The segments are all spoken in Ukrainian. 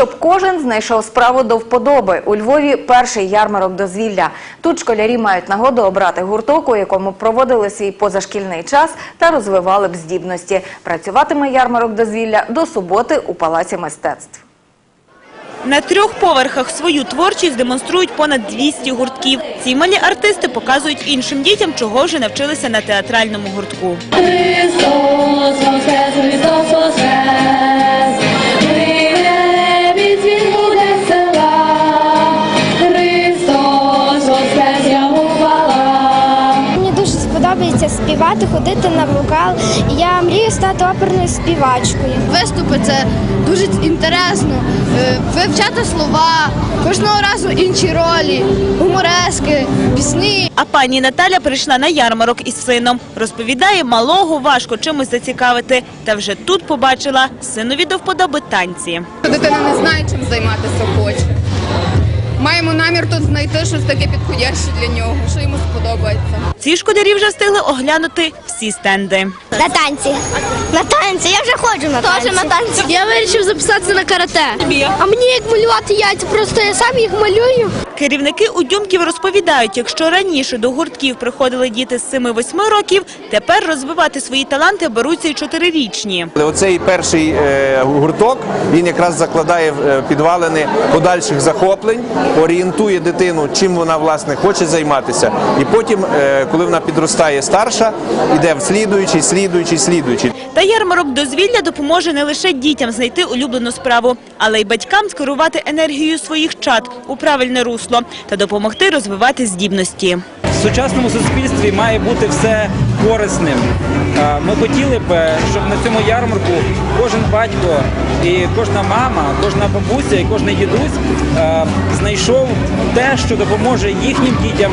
Щоб кожен знайшов справу до вподоби. У Львові перший ярмарок дозвілля. Тут школярі мають нагоду обрати гурток, у якому проводили свій позашкільний час та розвивали б здібності. Працюватиме ярмарок дозвілля до суботи у Палаці мистецтв. На трьох поверхах свою творчість демонструють понад 200 гуртків. Ці малі артисти показують іншим дітям, чого вже навчилися на театральному гуртку. Співати, ходити на вокал. Я мрію стати оперною співачкою. Виступи це дуже інтересно. Е, Вивчати слова, кожного разу інші ролі, гуморески, пісні. А пані Наталя прийшла на ярмарок із сином. Розповідає, малого важко чимось зацікавити. Та вже тут побачила синові до вподоби танці. Дитина не знає, чим займатися хоче. Маємо намір тут знайти щось таке підходяще для нього, що йому сподобається. Ці школярі вже встигли оглянути всі стенди. На танці. На танці. Я вже ходжу на танці. Теж на танці. Я вирішив записатися на карате. А мені як малювати яйця, просто я сам їх малюю. Керівники удюмків розповідають, якщо раніше до гуртків приходили діти з 7-8 років, тепер розвивати свої таланти беруться й чотирирічні. Оцей перший е, гурток він якраз закладає е, підвалини подальших захоплень, орієнтує дитину, чим вона власне хоче займатися. І потім, е, коли вона підростає старша, іде в слідуючий, слідуючий, слідуючий. Та ярмарок дозвілля допоможе не лише дітям знайти улюблену справу, але й батькам скерувати енергію своїх чад у правильне русло та допомогти розвивати здібності. В сучасному суспільстві має бути все корисним. Ми хотіли б, щоб на цьому ярмарку кожен батько і кожна мама, кожна бабуся і кожен дідусь знайшов те, що допоможе їхнім дітям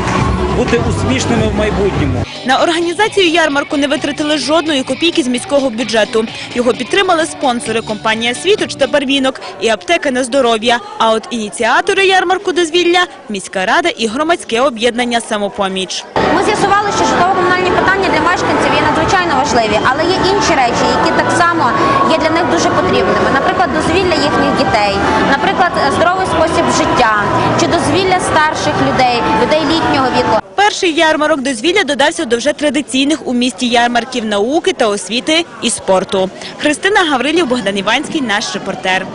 бути успішними в майбутньому. На організацію ярмарку не витратили жодної копійки з міського бюджету. Його підтримали спонсори компанія «Світоч» та «Барвінок» і аптека на здоров'я. А от ініціатори ярмарку дозвілля – міська рада і громадське об'єднання «Самопоміч». Ми з'ясували, що житлово-комунальні питання для мешканців є надзвичайно важливі, але є інші речі, які так само є для них дуже потрібними. Наприклад, дозвілля їхніх дітей, наприклад, здоровий спосіб життя чи дозвілля старших людей, людей літнього віку. Перший ярмарок дозвілля додався до вже традиційних у місті ярмарків науки та освіти і спорту. Христина Гаврилів, Богдан Іванський, наш репортер.